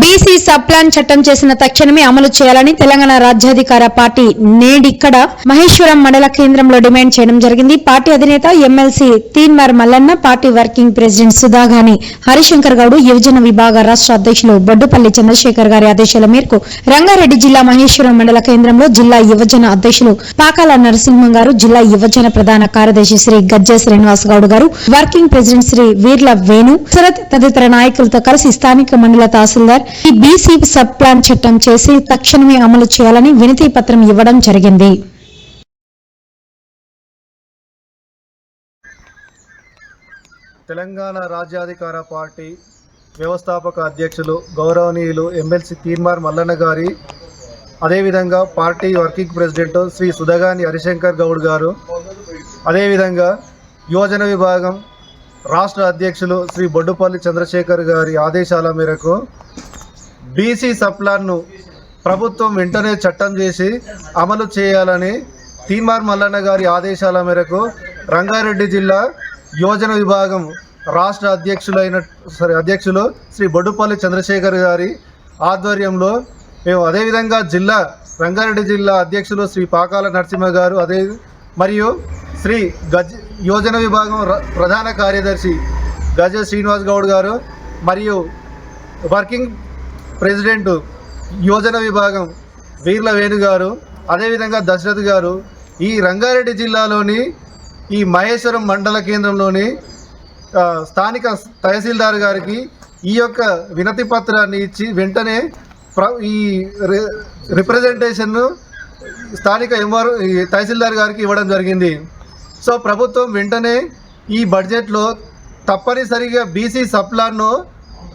B BC sub plan చట్టం చేసిన తక్షణమే అమలు చేయాలని తెలంగాణ రాజ్యాధికార పార్టీ నేడిక్కడ మహేశ్వరం మండల కేంద్రంలో డిమాండ్ చేయడం జరిగింది. పార్టీ అధినేత MLC Teenmar Mallanna party working president Sudhagani Harishankar Goud యువజన విభాగ రాష్ట్ర అధ్యక్షులు బొడ్డుపల్లి చంద్రశేఖర్ గారి ఆదేశాల మేరకు రంగారెడ్డి జిల్లా మహేశ్వరం మండల కేంద్రంలో జిల్లా యువజన అధ్యక్షులు పాకాల నరసింహం గారు జిల్లా యువజన ప్రధాన కార్యదర్శి శ్రీ గజ్జె శ్రీనివాస్ గౌడ్ గారు వర్కింగ్ ప్రెసిడెంట్ శ్రీ వీర్ల వేణు శరత్ తదితర నాయకులతో కలిసి స్థానిక మండల తహసీల్దార్ బీసీ సబ్ ప్లాన్ చట్టం చేసి తక్షణమే అమలు చేయాలని వినతి పత్రం ఇవ్వడం జరిగింది. తెలంగాణ రాజ్యాధికార పార్టీ వ్యవస్థాపక అధ్యక్షులు గౌరవనీయులు ఎమ్మెల్సీ తీర్మార్ మల్లన్న గారి అదేవిధంగా party working president Shri Sudhagani Harishankar Goud గారు అదేవిధంగా యువజన విభాగం రాష్ట్ర అధ్యక్షులు శ్రీ బొడ్డుపల్లి చంద్రశేఖర్ గారి ఆదేశాల మేరకు బీసీ సప్లాన్ను ప్రభుత్వం వెంటనే చట్టం చేసి అమలు చేయాలని తీమార్ మల్లన్న గారి ఆదేశాల మేరకు రంగారెడ్డి జిల్లా యోజన విభాగం రాష్ట్ర అధ్యక్షులైన సారీ అధ్యక్షులు శ్రీ బొడ్డుపల్లి చంద్రశేఖర్ గారి ఆధ్వర్యంలో మేము అదేవిధంగా జిల్లా రంగారెడ్డి జిల్లా అధ్యక్షులు శ్రీ పాకాల నరసింహ గారు అదే మరియు శ్రీ గజ యోజన విభాగం ర- ప్రధాన కార్యదర్శి గజ శ్రీనివాస్ గౌడ్ గారు మరియు వర్కింగ్ ప్రెసిడెంట్ యోజన విభాగం వీర్ల వేణు గారు అదేవిధంగా దశరథ్ గారు ఈ రంగారెడ్డి జిల్లాలోని ఈ మహేశ్వరం మండల కేంద్రంలోని స్థానిక తహసీల్దార్ గారికి ఈ యొక్క వినతి పత్రాన్ని ఇచ్చి వెంటనే ప్ర ఈ రి- రిప్రజెంటేషన్ను స్థానిక ఎంఆర్ ఈ తహసీల్దార్ గారికి ఇవ్వడం జరిగింది. సో ప్రభుత్వం వెంటనే ఈ బడ్జెట్లో తప్పనిసరిగా బీసీ సప్లాన్ను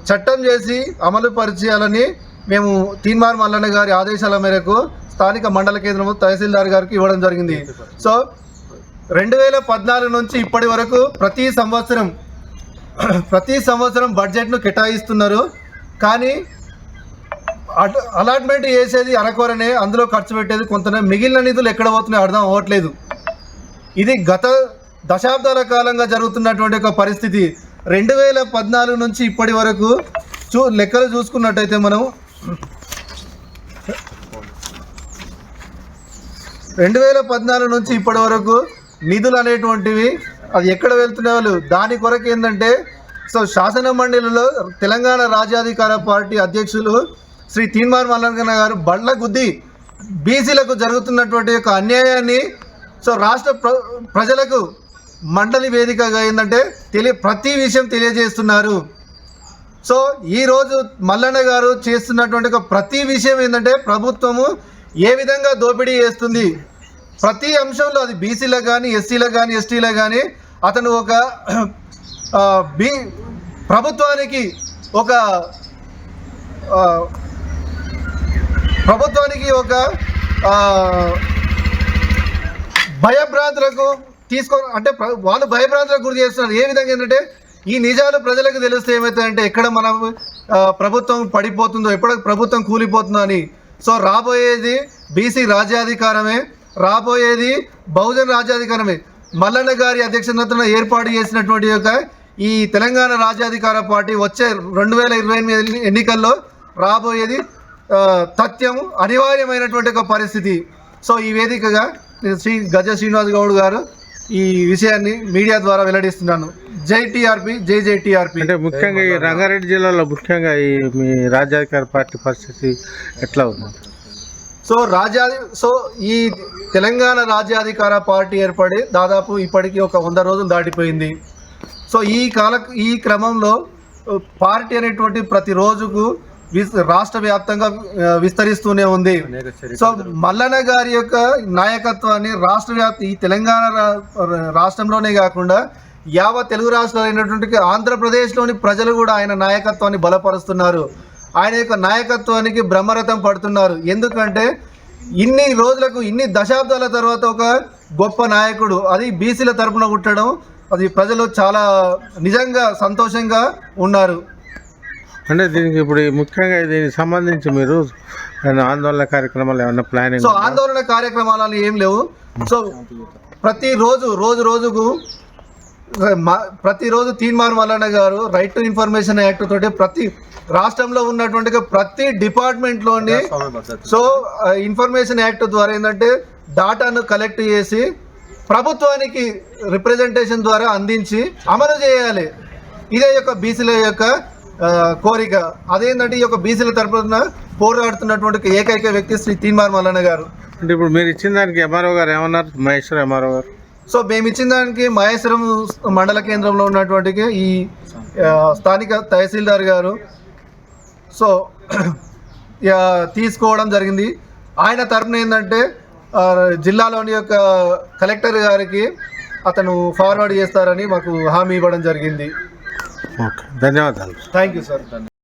చట్టం చేసి అమలు పరిచేయాలని మేము తీన్మార్ మల్లన్న గారి ఆదేశాల మేరకు స్థానిక మండల కేంద్రము తహసీల్దార్ గారికి ఇవ్వడం జరిగింది. సో రెండు వేల పద్నాలుగు నుంచి ఇప్పటి వరకు ప్రతి సంవత్సరం ప్రతి సంవత్సరం బడ్జెట్ను కేటాయిస్తున్నారు. కానీ అలాట్మెంట్ చేసేది అరకొరనే అందులో ఖర్చు పెట్టేది కొంత మిగిలిన నిధులు ఎక్కడ పోతున్నాయో అర్థం అవ్వట్లేదు. ఇది గత దశాబ్దాల కాలంగా జరుగుతున్నటువంటి ఒక పరిస్థితి. రెండు వేల పద్నాలుగు నుంచి ఇప్పటి వరకు చూ లెక్కలు చూసుకున్నట్టయితే మనం రెండు వేల పద్నాలుగు నుంచి ఇప్పటి వరకు నిధులు అనేటువంటివి అది ఎక్కడ వెళ్తున్నాయి దాని కొరకు ఏంటంటే సో శాసన మండలిలో తెలంగాణ రాజ్యాధికార పార్టీ అధ్యక్షులు శ్రీ తీన్మార్ మల్లన్న గారు బండ్ల గుద్ది బీసీలకు జరుగుతున్నటువంటి యొక్క అన్యాయాన్ని సో రాష్ట్ర ప్ర ప్రజలకు మండలి వేదికగా ఏంటంటే తెలియ ప్రతి విషయం తెలియజేస్తున్నారు. సో ఈరోజు మల్లన్న గారు చేస్తున్నటువంటి ఒక ప్రతి విషయం ఏంటంటే ప్రభుత్వము ఏ విధంగా దోపిడీ చేస్తుంది. ప్రతి అంశంలో అది బీసీలకు కానీ ఎస్సీలకు కానీ ఎస్టీలకు కానీ అతను ఒక బీ ప్రభుత్వానికి ఒక ప్రభుత్వానికి ఒక భయభ్రాంతులకు తీసుకో అంటే వాళ్ళు భయభ్రాంతులకు గురి చేస్తున్నారు. ఏ విధంగా ఏంటంటే ఈ నిజాలు ప్రజలకు తెలిస్తే ఏమవుతాయంటే ఎక్కడ మన ప్రభుత్వం పడిపోతుందో ఎక్కడ ప్రభుత్వం కూలిపోతుందో అని. సో రాబోయేది బీసీ రాజ్యాధికారమే. రాబోయేది బహుజన రాజ్యాధికారమే. మల్లన్న గారి అధ్యక్షతన ఏర్పాటు చేసినటువంటి యొక్క ఈ తెలంగాణ రాజ్యాధికార పార్టీ వచ్చే రెండు వేల ఇరవై ఎనిమిది ఎన్నికల్లో రాబోయేది తథ్యం అనివార్యమైనటువంటి ఒక పరిస్థితి. సో ఈ వేదికగా శ్రీ గజ శ్రీనివాస్ గౌడ్ గారు ఈ విషయాన్ని మీడియా ద్వారా వెల్లడిస్తున్నాను. జై టీఆర్పీ జై జై టీఆర్పీ. అంటే ముఖ్యంగా ఈ రంగారెడ్డి జిల్లాలో ముఖ్యంగా ఈ మీ రాజ్యాధికార పార్టీ పరిస్థితి ఎట్లా ఉంది? సో రాజ్యాధి సో ఈ తెలంగాణ రాజ్యాధికార పార్టీ ఏర్పడి దాదాపు ఇప్పటికీ ఒక వంద రోజులు దాటిపోయింది. సో ఈ కాల ఈ క్రమంలో పార్టీ అనేటువంటి ప్రతి రోజుకు విస్ రాష్ట్ర వ్యాప్తంగా విస్తరిస్తూనే ఉంది. సో మల్లన్న గారి యొక్క నాయకత్వాన్ని రాష్ట్ర వ్యాప్త ఈ తెలంగాణ రాష్ట్రంలోనే కాకుండా యావత్ తెలుగు రాష్ట్రాలు అయినటువంటి ఆంధ్రప్రదేశ్లోని ప్రజలు కూడా ఆయన నాయకత్వాన్ని బలపరుస్తున్నారు. ఆయన యొక్క నాయకత్వానికి బ్రహ్మరథం పడుతున్నారు. ఎందుకంటే ఇన్ని రోజులకు ఇన్ని దశాబ్దాల తర్వాత ఒక గొప్ప నాయకుడు అది బీసీల తరపున పుట్టడం అది ప్రజలు చాలా నిజంగా సంతోషంగా ఉన్నారు. అంటే దీనికి ఇప్పుడు ముఖ్యంగా దీనికి సంబంధించి మీరు ఆందోళన కార్యక్రమాలు ఏమైనా ప్లానింగ్ సో ఆందోళన కార్యక్రమాలు ఏం లేవు. సో ప్రతి రోజు రోజు రోజుకు మా- ప్రతిరోజు Teenmar Mallanna garu right to information act తోటి ప్రతి రాష్ట్రంలో ఉన్నటువంటి ప్రతి డిపార్ట్మెంట్లోని సో ఇన్ఫర్మేషన్ యాక్ట్ ద్వారా ఏంటంటే డాటాను కలెక్ట్ చేసి ప్రభుత్వానికి రిప్రజెంటేషన్ ద్వారా అందించి అమలు చేయాలి. ఇదే యొక్క బీసీల యొక్క కోరిక. అదేంటంటే ఈ యొక్క బీసీల తరపున పోరాడుతున్నటువంటి ఏకైక వ్యక్తి శ్రీ తీన్మార్ మల్లన్న గారు. అంటే ఇప్పుడు మీరు ఇచ్చిన దానికి ఎంఆర్ఓ గారు ఏమన్నారు? మహేశ్వర ఎంఆర్ఓ గారు. సో మేము ఇచ్చిన దానికి మహేశ్వరం మండల కేంద్రంలో ఉన్నటువంటి ఈ స్థానిక తహసీల్దార్ గారు. సో తీసుకోవడం జరిగింది. ఆయన తరపున ఏంటంటే జిల్లాలోని యొక్క కలెక్టర్ గారికి అతను ఫార్వర్డ్ చేస్తారని మాకు హామీ ఇవ్వడం జరిగింది. ಓಕೆ ಧನ್ಯವಾದ ಥ್ಯಾಂಕ್ ಯು ಸರ್ ಧನ್ಯವಾದ